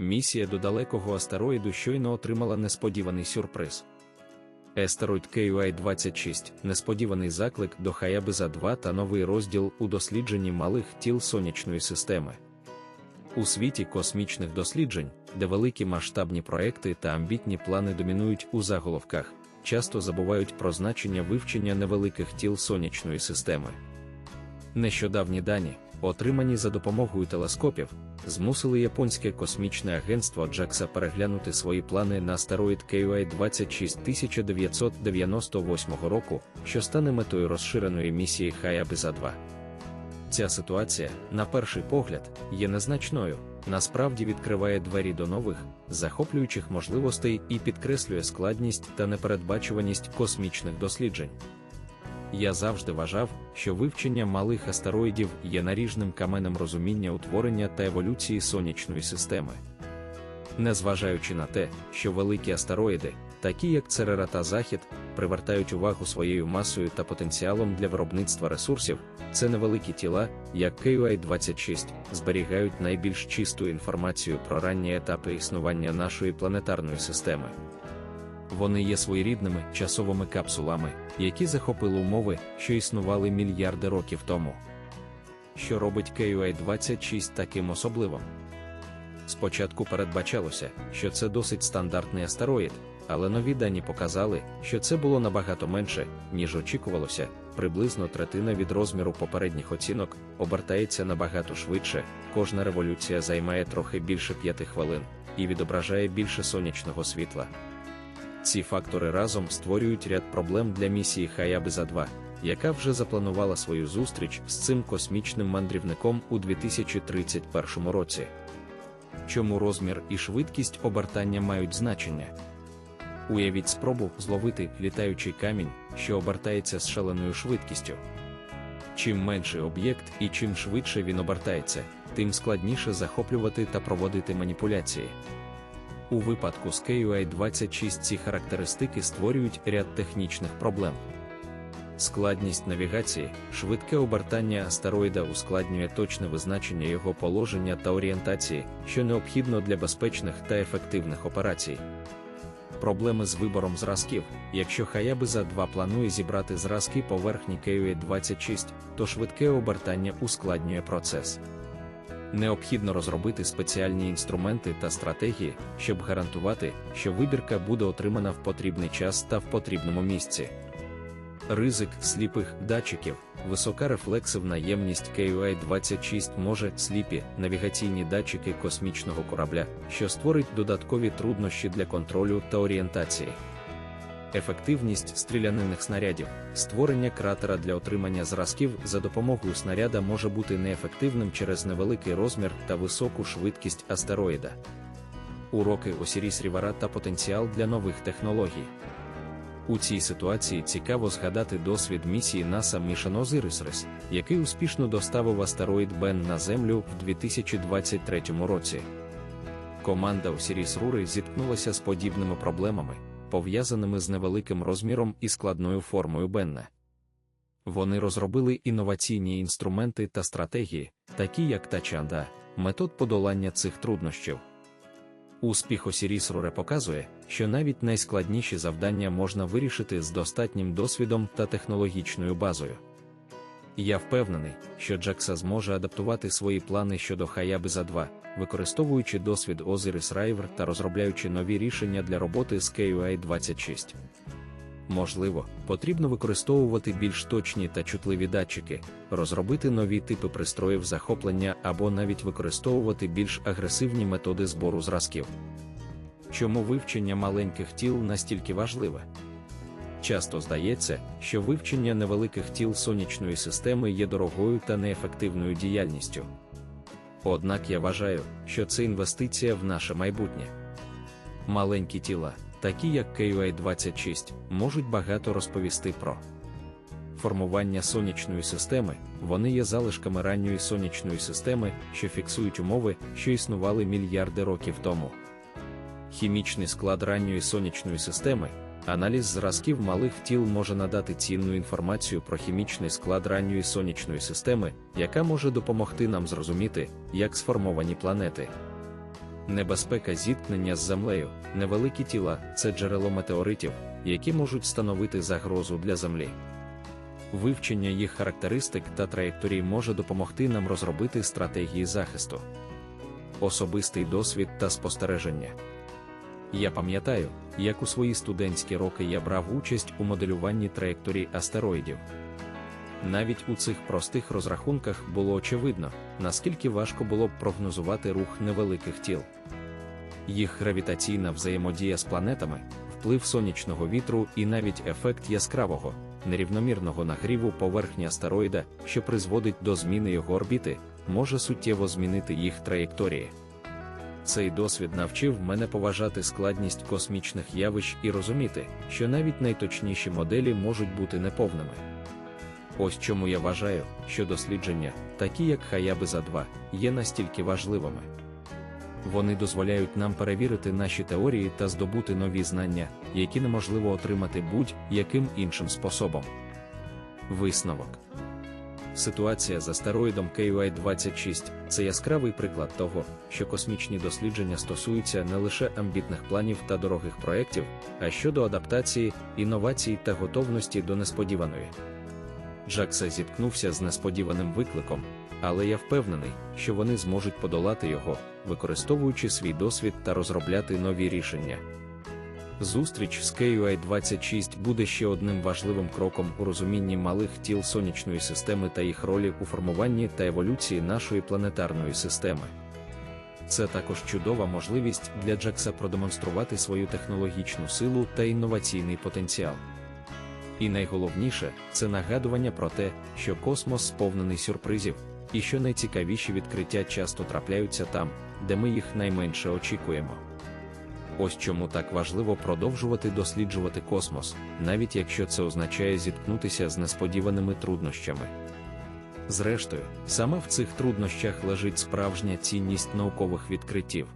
місія до далекого астероїду щойно отримала несподіваний сюрприз. Естероїд KUI-26 несподіваний заклик до Хаябиза 2 та новий розділ у дослідженні малих тіл сонячної системи. У світі космічних досліджень, де великі масштабні проекти та амбітні плани домінують у заголовках, часто забувають про значення вивчення невеликих тіл сонячної системи. Нещодавні дані, отримані за допомогою телескопів, змусили японське космічне агентство JAXA переглянути свої плани на астероїд KUI 26998 року, що стане метою розширеної місії Hayabusa 2. Ця ситуація, на перший погляд, є незначною, насправді відкриває двері до нових, захоплюючих можливостей і підкреслює складність та непередбачуваність космічних досліджень. Я завжди вважав, що вивчення малих астероїдів є наріжним каменем розуміння утворення та еволюції сонячної системи. Незважаючи на те, що великі астероїди, такі як Церера та Захід, привертають увагу своєю масою та потенціалом для виробництва ресурсів, це невеликі тіла, як KUI-26, зберігають найбільш чисту інформацію про ранні етапи існування нашої планетарної системи. Вони є своєрідними часовими капсулами, які захопили умови, що існували мільярди років тому. Що робить KUI-26 таким особливим? Спочатку передбачалося, що це досить стандартний астероїд, але нові дані показали, що це було набагато менше, ніж очікувалося, приблизно третина від розміру попередніх оцінок обертається набагато швидше, кожна революція займає трохи більше п'яти хвилин і відображає більше сонячного світла. Ці фактори разом створюють ряд проблем для місії Хаябиза 2, яка вже запланувала свою зустріч з цим космічним мандрівником у 2031 році. Чому розмір і швидкість обертання мають значення? Уявіть спробу зловити літаючий камінь, що обертається з шаленою швидкістю. Чим менший об'єкт і чим швидше він обертається, тим складніше захоплювати та проводити маніпуляції. У випадку з KUI-26 ці характеристики створюють ряд технічних проблем. Складність навігації, швидке обертання астероїда ускладнює точне визначення його положення та орієнтації, що необхідно для безпечних та ефективних операцій. Проблеми з вибором зразків. Якщо Хаябиза 2 планує зібрати зразки поверхні KUI-26, то швидке обертання ускладнює процес. Необхідно розробити спеціальні інструменти та стратегії, щоб гарантувати, що вибірка буде отримана в потрібний час та в потрібному місці. Ризик сліпих датчиків, висока рефлексивна ємність KUI-26 може сліпі навігаційні датчики космічного корабля, що створить додаткові труднощі для контролю та орієнтації. Ефективність стрілянинних снарядів, створення кратера для отримання зразків за допомогою снаряда може бути неефективним через невеликий розмір та високу швидкість астероїда. Уроки Осіріс Рівара та потенціал для нових технологій. У цій ситуації цікаво згадати досвід місії NASA Mission Osiris-REx, який успішно доставив астероїд Бен на Землю в 2023 році. Команда Осіріс Рури зіткнулася з подібними проблемами, пов'язаними з невеликим розміром і складною формою Бенна. Вони розробили інноваційні інструменти та стратегії, такі як Тачанда, метод подолання цих труднощів. Успіх Осірісруре показує, що навіть найскладніші завдання можна вирішити з достатнім досвідом та технологічною базою. Я впевнений, що Джакса зможе адаптувати свої плани щодо Хаябиза 2, використовуючи досвід Osiris River та розробляючи нові рішення для роботи з KUI-26. Можливо, потрібно використовувати більш точні та чутливі датчики, розробити нові типи пристроїв захоплення або навіть використовувати більш агресивні методи збору зразків. Чому вивчення маленьких тіл настільки важливе? Часто здається, що вивчення невеликих тіл сонячної системи є дорогою та неефективною діяльністю. Однак я вважаю, що це інвестиція в наше майбутнє. Маленькі тіла, такі як KUI-26, можуть багато розповісти про формування сонячної системи, вони є залишками ранньої сонячної системи, що фіксують умови, що існували мільярди років тому. Хімічний склад ранньої сонячної системи, аналіз зразків малих тіл може надати цінну інформацію про хімічний склад ранньої сонячної системи, яка може допомогти нам зрозуміти, як сформовані планети. Небезпека зіткнення з землею, невеликі тіла це джерело метеоритів, які можуть становити загрозу для Землі. Вивчення їх характеристик та траєкторій може допомогти нам розробити стратегії захисту, особистий досвід та спостереження. Я пам'ятаю, як у свої студентські роки я брав участь у моделюванні траєкторій астероїдів. Навіть у цих простих розрахунках було очевидно, наскільки важко було б прогнозувати рух невеликих тіл. Їх гравітаційна взаємодія з планетами, вплив сонячного вітру і навіть ефект яскравого, нерівномірного нагріву поверхні астероїда, що призводить до зміни його орбіти, може суттєво змінити їх траєкторії. Цей досвід навчив мене поважати складність космічних явищ і розуміти, що навіть найточніші моделі можуть бути неповними. Ось чому я вважаю, що дослідження, такі як Хаябиза 2, є настільки важливими. Вони дозволяють нам перевірити наші теорії та здобути нові знання, які неможливо отримати будь-яким іншим способом. Висновок Ситуація з астероїдом KY-26 це яскравий приклад того, що космічні дослідження стосуються не лише амбітних планів та дорогих проєктів, а щодо адаптації, інновацій та готовності до несподіваної. Джакса зіткнувся з несподіваним викликом, але я впевнений, що вони зможуть подолати його, використовуючи свій досвід та розробляти нові рішення. Зустріч з KUI-26 буде ще одним важливим кроком у розумінні малих тіл сонячної системи та їх ролі у формуванні та еволюції нашої планетарної системи. Це також чудова можливість для Джакса продемонструвати свою технологічну силу та інноваційний потенціал. І найголовніше це нагадування про те, що космос сповнений сюрпризів, і що найцікавіші відкриття часто трапляються там, де ми їх найменше очікуємо. Ось чому так важливо продовжувати досліджувати космос, навіть якщо це означає зіткнутися з несподіваними труднощами. Зрештою, саме в цих труднощах лежить справжня цінність наукових відкриттів.